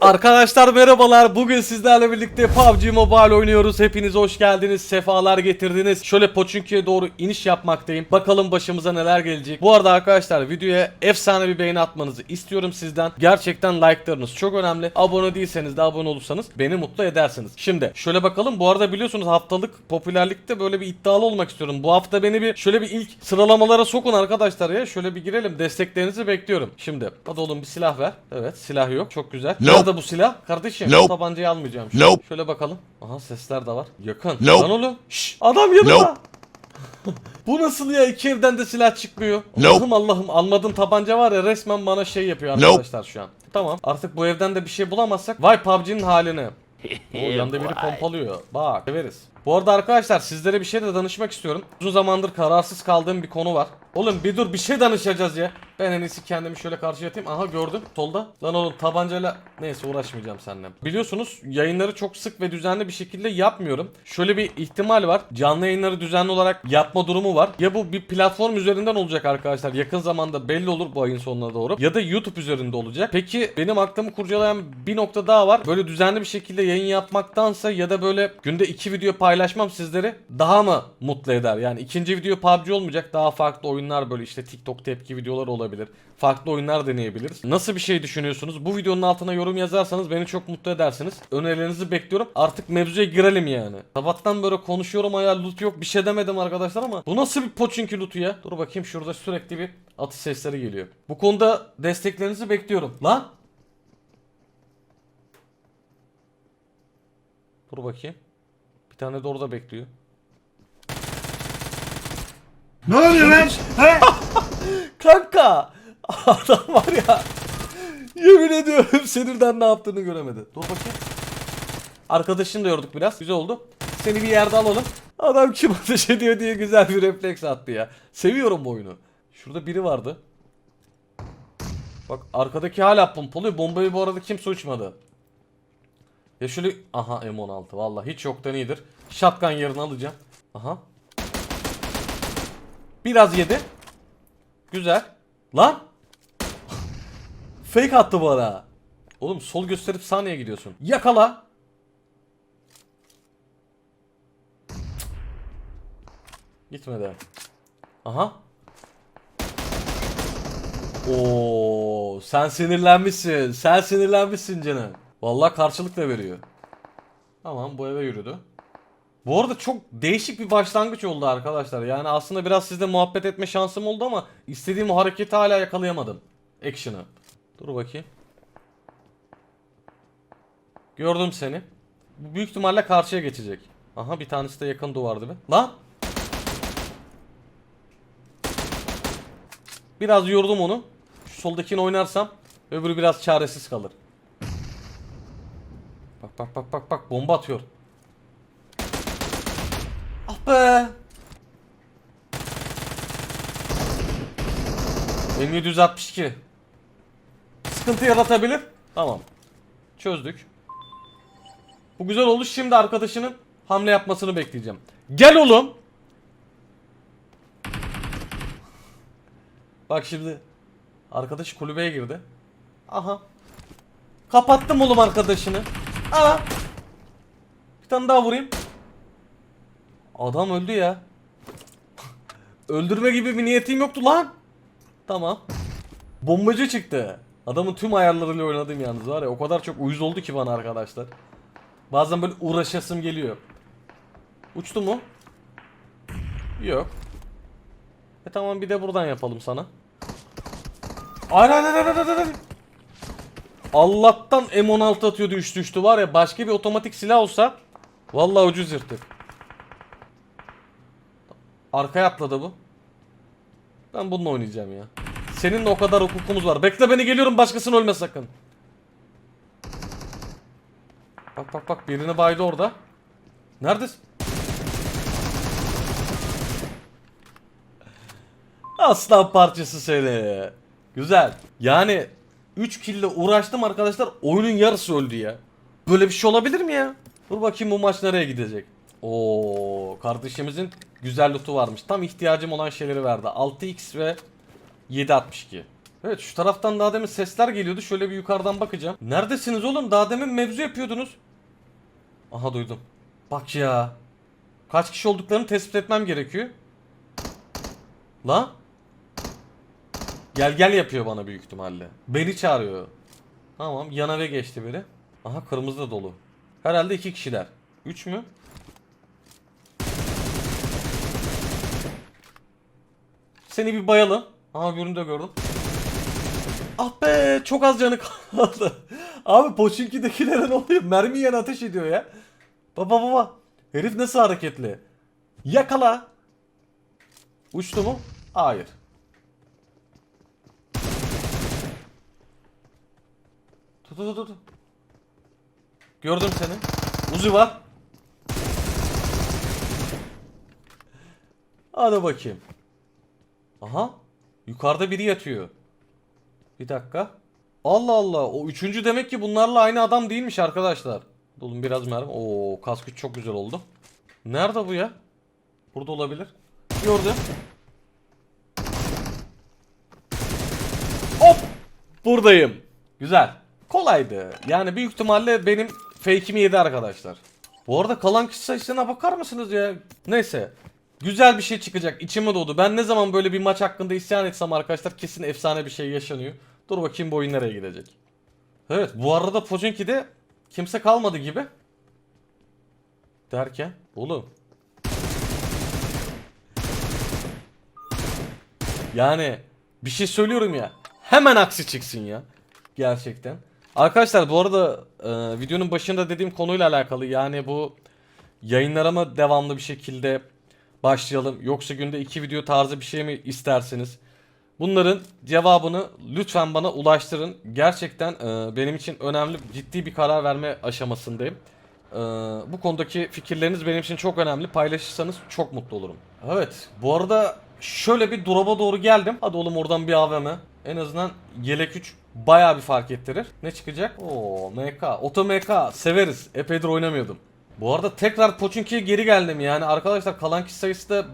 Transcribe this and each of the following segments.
Arkadaşlar merhabalar. Bugün sizlerle birlikte PUBG Mobile oynuyoruz. Hepiniz hoş geldiniz. Sefalar getirdiniz. Şöyle Poçinki'ye doğru iniş yapmaktayım. Bakalım başımıza neler gelecek. Bu arada arkadaşlar videoya efsane bir beğeni atmanızı istiyorum sizden. Gerçekten like'larınız çok önemli. Abone değilseniz de abone olursanız beni mutlu edersiniz. Şimdi şöyle bakalım. Bu arada biliyorsunuz haftalık popülerlikte böyle bir iddialı olmak istiyorum. Bu hafta beni bir şöyle bir ilk sıralamalara sokun arkadaşlar ya. Şöyle bir girelim. Desteklerinizi bekliyorum. Şimdi hadi oğlum bir silah ver. Evet silah yok. Çok güzel. Nope. Nerede bu silah? Kardeşim Nope. tabancayı almayacağım. Şöyle, Nope. şöyle bakalım. Aha sesler de var. Yakın. Nope. Lan oğlum. Şşş, adam yanımda. Nope. bu nasıl ya? İki evden de silah çıkmıyor. Nope. Allah'ım Allah'ım almadığım tabanca var ya resmen bana şey yapıyor Nope. arkadaşlar şu an. Tamam artık bu evden de bir şey bulamazsak vay PUBG'nin haline. O yanında biri pompalıyor. Bak severiz. Bu arada arkadaşlar sizlere bir şey de danışmak istiyorum. Uzun zamandır kararsız kaldığım bir konu var. Oğlum bir dur bir şey danışacağız ya. Ben en iyisi kendimi şöyle karşıya atayım. Aha gördüm solda. Lan oğlum tabancayla neyse uğraşmayacağım seninle. Biliyorsunuz yayınları çok sık ve düzenli bir şekilde yapmıyorum. Şöyle bir ihtimal var. Canlı yayınları düzenli olarak yapma durumu var. Ya bu bir platform üzerinden olacak arkadaşlar. Yakın zamanda belli olur bu ayın sonuna doğru. Ya da YouTube üzerinde olacak. Peki benim aklımı kurcalayan bir nokta daha var. Böyle düzenli bir şekilde yayın yapmaktansa ya da böyle günde iki video paylaşmam sizleri daha mı mutlu eder? Yani ikinci video PUBG olmayacak. Daha farklı oyunlar böyle işte TikTok tepki videoları olabilir. Farklı oyunlar deneyebiliriz. Nasıl bir şey düşünüyorsunuz? Bu videonun altına yorum yazarsanız beni çok mutlu edersiniz. Önerilerinizi bekliyorum. Artık mevzuya girelim yani. Sabahtan böyle konuşuyorum aya loot yok bir şey demedim arkadaşlar ama bu nasıl bir poçinki lootu ya? Dur bakayım şurada sürekli bir atış sesleri geliyor. Bu konuda desteklerinizi bekliyorum. Lan Dur bakayım. Bir tane de orada bekliyor. Ne oluyor lan? He? Kanka! Adam var ya. Yemin ediyorum sinirden ne yaptığını göremedi. Dur bakayım. Arkadaşını da yorduk biraz. Güzel oldu. Seni bir yerde alalım. Adam kim ateş ediyor diye güzel bir refleks attı ya. Seviyorum bu oyunu. Şurada biri vardı. Bak arkadaki hala pompalıyor. Bombayı bu arada kimse uçmadı. Ya şöyle... Aha M16. Vallahi hiç yoktan iyidir. Shotgun yerini alacağım. Aha. Biraz yedi. Güzel. Lan. Fake attı bana. Oğlum sol gösterip saniye gidiyorsun. Yakala. Gitmedi. Aha. Oo, sen sinirlenmişsin. Sen sinirlenmişsin canım. Vallahi karşılık da veriyor. Tamam bu eve yürüdü. Bu arada çok değişik bir başlangıç oldu arkadaşlar. Yani aslında biraz sizle muhabbet etme şansım oldu ama istediğim hareketi hala yakalayamadım. Action'ı. Dur bakayım. Gördüm seni. Bu büyük ihtimalle karşıya geçecek. Aha bir tanesi de yakın duvardı be. Lan! Biraz yordum onu. Şu soldakini oynarsam öbürü biraz çaresiz kalır. Bak bak bak bak bak bomba atıyor. Be. M762. Sıkıntı yaratabilir. Tamam. Çözdük. Bu güzel oldu. Şimdi arkadaşının hamle yapmasını bekleyeceğim. Gel oğlum. Bak şimdi. Arkadaş kulübeye girdi. Aha. Kapattım oğlum arkadaşını. Aa. Bir tane daha vurayım. Adam öldü ya. Öldürme gibi bir niyetim yoktu lan. Tamam. Bombacı çıktı. Adamın tüm ayarlarıyla oynadım yalnız var ya o kadar çok uyuz oldu ki bana arkadaşlar. Bazen böyle uğraşasım geliyor. Uçtu mu? Yok. E tamam bir de buradan yapalım sana. Ay ay ay ay ay ay, ay. Allah'tan M16 atıyordu üç düştü var ya başka bir otomatik silah olsa Vallahi ucuz yırttık. Arkaya atladı bu. Ben bununla oynayacağım ya. Seninle o kadar hukukumuz var. Bekle beni geliyorum başkasını ölme sakın. Bak bak bak birini baydı orada. Neredesin? Aslan parçası seni. Güzel. Yani 3 kille uğraştım arkadaşlar. Oyunun yarısı öldü ya. Böyle bir şey olabilir mi ya? Dur bakayım bu maç nereye gidecek. Oo, kardeşimizin güzel lootu varmış. Tam ihtiyacım olan şeyleri verdi. 6x ve 762. Evet şu taraftan daha demin sesler geliyordu. Şöyle bir yukarıdan bakacağım. Neredesiniz oğlum? Daha demin mevzu yapıyordunuz. Aha duydum. Bak ya. Kaç kişi olduklarını tespit etmem gerekiyor. La? Gel gel yapıyor bana büyük ihtimalle. Beni çağırıyor. Tamam yan eve geçti biri. Aha kırmızı da dolu. Herhalde iki kişiler. Üç mü? Seni bir bayalım. Aha görünü de gördüm. Ah be çok az canı kaldı. Abi Poçinki'dekilere ne oluyor? Mermi yiyen ateş ediyor ya. Baba baba. Herif nasıl hareketli? Yakala. Uçtu mu? Hayır. Tut tut. tut. Gördüm seni. Uzi var. Hadi bakayım. Aha. Yukarıda biri yatıyor. Bir dakika. Allah Allah. O üçüncü demek ki bunlarla aynı adam değilmiş arkadaşlar. Dolun biraz mermi. Oo kaskı çok güzel oldu. Nerede bu ya? Burada olabilir. Gördüm. Hop! Buradayım. Güzel. Kolaydı. Yani büyük ihtimalle benim fake'imi yedi arkadaşlar. Bu arada kalan kişi sayısına bakar mısınız ya? Neyse. Güzel bir şey çıkacak. İçime doğdu. Ben ne zaman böyle bir maç hakkında isyan etsem arkadaşlar kesin efsane bir şey yaşanıyor. Dur bakayım bu oyun nereye gidecek. Evet bu arada Pochinki'de kimse kalmadı gibi. Derken oğlum. Yani bir şey söylüyorum ya. Hemen aksi çıksın ya. Gerçekten. Arkadaşlar bu arada e, videonun başında dediğim konuyla alakalı yani bu yayınlara mı devamlı bir şekilde başlayalım yoksa günde iki video tarzı bir şey mi istersiniz? Bunların cevabını lütfen bana ulaştırın. Gerçekten e, benim için önemli ciddi bir karar verme aşamasındayım. E, bu konudaki fikirleriniz benim için çok önemli. Paylaşırsanız çok mutlu olurum. Evet bu arada şöyle bir drop'a doğru geldim. Hadi oğlum oradan bir AVM. En azından yelek 3 bayağı bir fark ettirir. Ne çıkacak? Oo MK. Oto MK severiz. Epeydir oynamıyordum. Bu arada tekrar Pochinki'ye geri geldim yani arkadaşlar kalan kişi sayısı da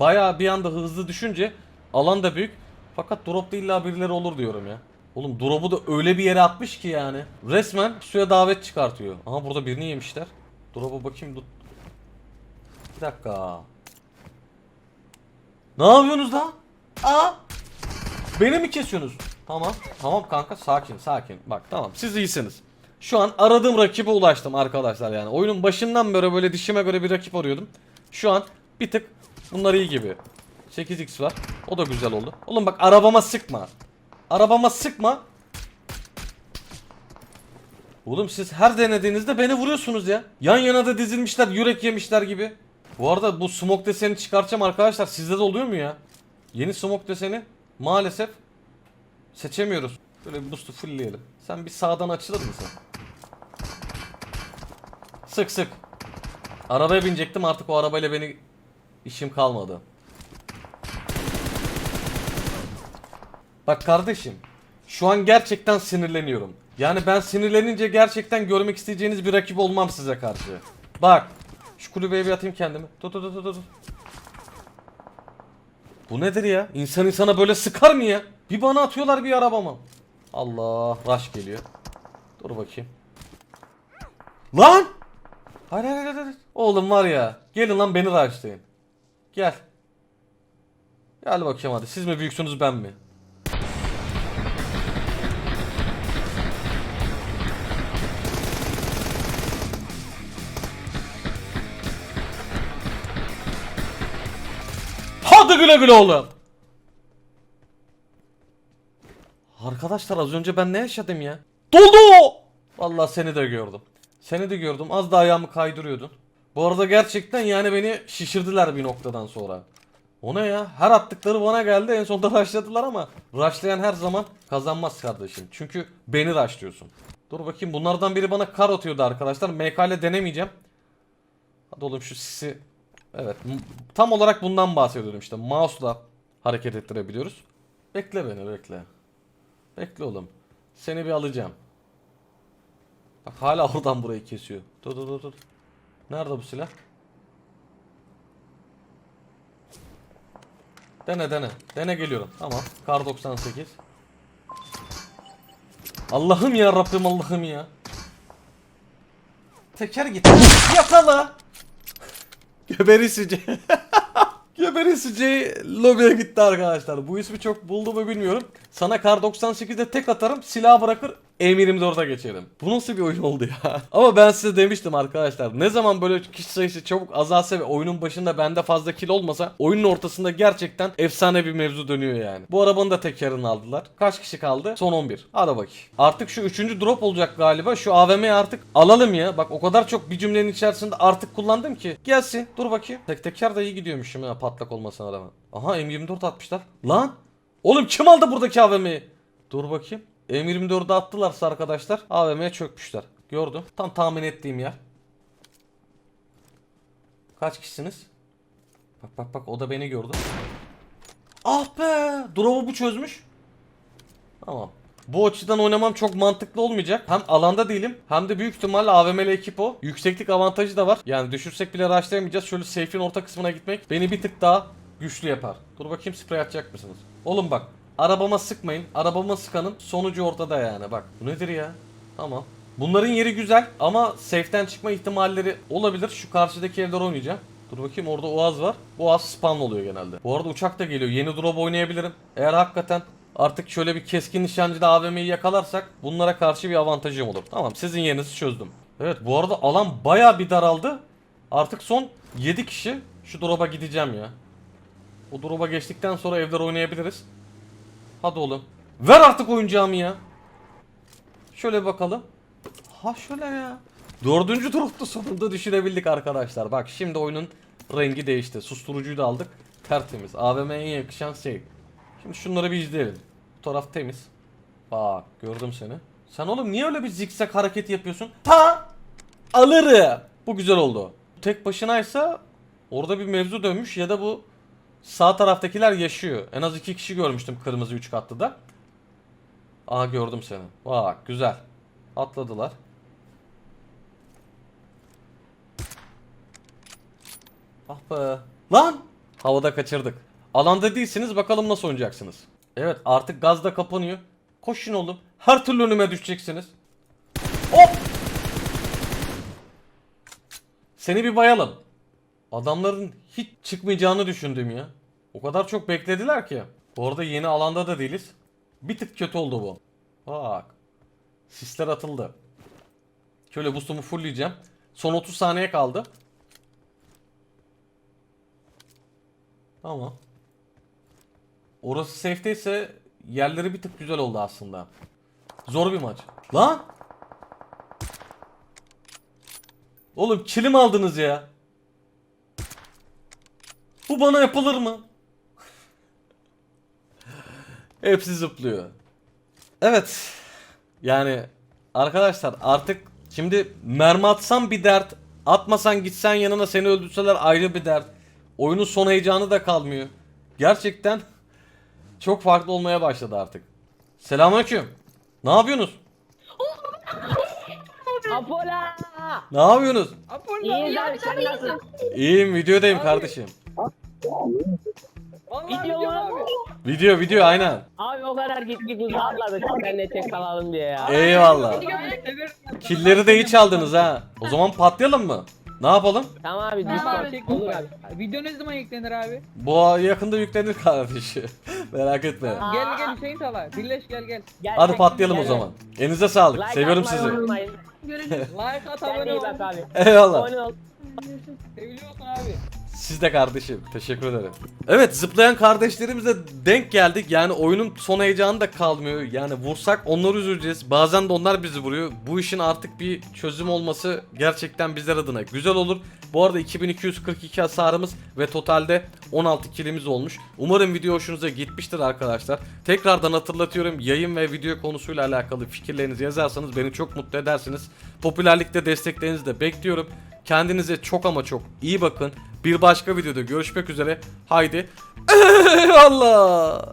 bayağı bir anda hızlı düşünce alan da büyük. Fakat dropta illa birileri olur diyorum ya. Oğlum drop'u da öyle bir yere atmış ki yani. Resmen suya davet çıkartıyor. Aha burada birini yemişler. Drop'a bakayım. dur. Bir dakika. Ne yapıyorsunuz lan? Aa! Beni mi kesiyorsunuz? Tamam. Tamam kanka sakin sakin. Bak tamam siz iyisiniz. Şu an aradığım rakibe ulaştım arkadaşlar yani. Oyunun başından beri böyle dişime göre bir rakip arıyordum. Şu an bir tık bunlar iyi gibi. 8x var. O da güzel oldu. Oğlum bak arabama sıkma. Arabama sıkma. Oğlum siz her denediğinizde beni vuruyorsunuz ya. Yan yana da dizilmişler yürek yemişler gibi. Bu arada bu smoke deseni çıkartacağım arkadaşlar. Sizde de oluyor mu ya? Yeni smoke deseni maalesef seçemiyoruz. Böyle bir boost'u fullleyelim. Sen bir sağdan açılır mısın? Sık sık. Arabaya binecektim artık o arabayla beni işim kalmadı. Bak kardeşim. Şu an gerçekten sinirleniyorum. Yani ben sinirlenince gerçekten görmek isteyeceğiniz bir rakip olmam size karşı. Bak. Şu kulübeye bir atayım kendimi. Tut tut tut tut. Bu nedir ya? İnsan insana böyle sıkar mı ya? Bir bana atıyorlar bir arabama. Allah. Rush geliyor. Dur bakayım. Lan! Hayır hayır hayır. Oğlum var ya. Gelin lan beni rushlayın. Gel. Gel bakayım hadi. Siz mi büyüksünüz ben mi? Hadi güle güle oğlum. Arkadaşlar az önce ben ne yaşadım ya? Doldu! Vallahi seni de gördüm. Seni de gördüm. Az da ayağımı kaydırıyordun. Bu arada gerçekten yani beni şişirdiler bir noktadan sonra. O ne ya? Her attıkları bana geldi. En sonunda rushladılar ama rushlayan her zaman kazanmaz kardeşim. Çünkü beni rushlıyorsun. Dur bakayım bunlardan biri bana kar atıyordu arkadaşlar. MK ile denemeyeceğim. Hadi oğlum şu sisi Evet. Tam olarak bundan bahsediyordum işte. Mouse'la hareket ettirebiliyoruz. Bekle beni bekle. Bekle oğlum. Seni bir alacağım. Bak hala oradan burayı kesiyor. Dur dur dur dur. Nerede bu silah? Dene dene. Dene geliyorum. Tamam. Kar 98. Allah'ım ya Rabbim Allah'ım ya. Teker git. Yakala. Geberisici. Geberisici lobiye gitti arkadaşlar. Bu ismi çok buldu mu bilmiyorum. Sana kar 98'de tek atarım, silah bırakır, M24'e geçerim. Bu nasıl bir oyun oldu ya? Ama ben size demiştim arkadaşlar. Ne zaman böyle kişi sayısı çabuk azalsa ve oyunun başında bende fazla kill olmasa oyunun ortasında gerçekten efsane bir mevzu dönüyor yani. Bu arabanın da tekerini aldılar. Kaç kişi kaldı? Son 11. Hadi bakayım. Artık şu üçüncü drop olacak galiba. Şu AVM'yi artık alalım ya. Bak o kadar çok bir cümlenin içerisinde artık kullandım ki. Gelsin. Dur bakayım. Tek teker de iyi gidiyormuşum ya patlak olmasına rağmen. Aha M24 atmışlar. Lan. Oğlum kim aldı buradaki AVM'yi? Dur bakayım. M24'ü attılarsa arkadaşlar AVM'ye çökmüşler. Gördüm. Tam tahmin ettiğim yer. Kaç kişisiniz? Bak bak bak o da beni gördü. Ah be! Drop'u bu çözmüş. Tamam. Bu açıdan oynamam çok mantıklı olmayacak. Hem alanda değilim hem de büyük ihtimalle AVM'li ekip o. Yükseklik avantajı da var. Yani düşürsek bile rushlayamayacağız. Şöyle safe'in orta kısmına gitmek beni bir tık daha güçlü yapar. Dur bakayım sprey atacak mısınız? Oğlum bak. Arabama sıkmayın. Arabama sıkanın sonucu ortada yani bak. Bu nedir ya? Tamam. Bunların yeri güzel ama safe'ten çıkma ihtimalleri olabilir. Şu karşıdaki evler oynayacağım. Dur bakayım orada Oğaz var. Bu Oğaz spawn oluyor genelde. Bu arada uçak da geliyor. Yeni drop oynayabilirim. Eğer hakikaten artık şöyle bir keskin nişancıda AVM'yi yakalarsak bunlara karşı bir avantajım olur. Tamam sizin yerinizi çözdüm. Evet bu arada alan baya bir daraldı. Artık son 7 kişi. Şu drop'a gideceğim ya. O drop'a geçtikten sonra evler oynayabiliriz. Hadi oğlum. Ver artık oyuncağımı ya. Şöyle bakalım. Ha şöyle ya. Dördüncü dropta sonunda düşürebildik arkadaşlar. Bak şimdi oyunun rengi değişti. Susturucuyu da aldık. Tertemiz. AVM'ye yakışan şey. Şimdi şunları bir izleyelim. Bu taraf temiz. Bak gördüm seni. Sen oğlum niye öyle bir zikzak hareket yapıyorsun? Ha! Alırım. Bu güzel oldu. Tek başınaysa orada bir mevzu dönmüş ya da bu sağ taraftakiler yaşıyor. En az iki kişi görmüştüm kırmızı üç katlı da. Aha gördüm seni. Bak güzel. Atladılar. Ah be. Lan! Havada kaçırdık. Alanda değilsiniz bakalım nasıl oynayacaksınız. Evet artık gaz da kapanıyor. Koşun oğlum. Her türlü önüme düşeceksiniz. Hop! Seni bir bayalım. Adamların hiç çıkmayacağını düşündüm ya. O kadar çok beklediler ki. Bu arada yeni alanda da değiliz. Bir tık kötü oldu bu. Bak. Sisler atıldı. Şöyle boost'umu fullleyeceğim. Son 30 saniye kaldı. Tamam. Orası safe'deyse yerleri bir tık güzel oldu aslında. Zor bir maç. Lan! Oğlum kilim aldınız ya. Bu bana yapılır mı? Hepsi zıplıyor. Evet. Yani arkadaşlar artık şimdi mermi atsan bir dert, atmasan gitsen yanına seni öldürseler ayrı bir dert. Oyunun son heyecanı da kalmıyor. Gerçekten çok farklı olmaya başladı artık. Selamünaleyküm. Ne yapıyorsunuz? Apola! Ne yapıyorsunuz? İyi abi sen nasılsın? İyiyim videodayım kardeşim. Video mu? Video video aynen. Abi o kadar gittik uzağa atladık sen de tek kalalım diye ya. Eyvallah. Killeri de iyi çaldınız ha. O zaman patlayalım mı? Ne yapalım? Tamam abi Tamam abi, Discord olur abi. Video ne zaman yüklenir abi? Bu yakında yüklenir kardeşi. Merak etme. Aa. Gel gel Hüseyin Sala. Birleş gel gel. Gel, Hadi patlayalım o zaman. Elinize sağlık. Like Seviyorum atmayı sizi. unutmayın. Like at abone iyi ol. bak abi. Eyvallah. Abone ol. Seviliyorsun abi. Siz de kardeşim. Teşekkür ederim. Evet zıplayan kardeşlerimize denk geldik. Yani oyunun son heyecanı da kalmıyor. Yani vursak onları üzüleceğiz. Bazen de onlar bizi vuruyor. Bu işin artık bir çözüm olması gerçekten bizler adına güzel olur. Bu arada 2242 hasarımız ve totalde 16 kilimiz olmuş. Umarım video hoşunuza gitmiştir arkadaşlar. Tekrardan hatırlatıyorum yayın ve video konusuyla alakalı fikirlerinizi yazarsanız beni çok mutlu edersiniz. Popülerlikte desteklerinizi de bekliyorum. Kendinize çok ama çok iyi bakın. Bir başka videoda görüşmek üzere. Haydi. Allah.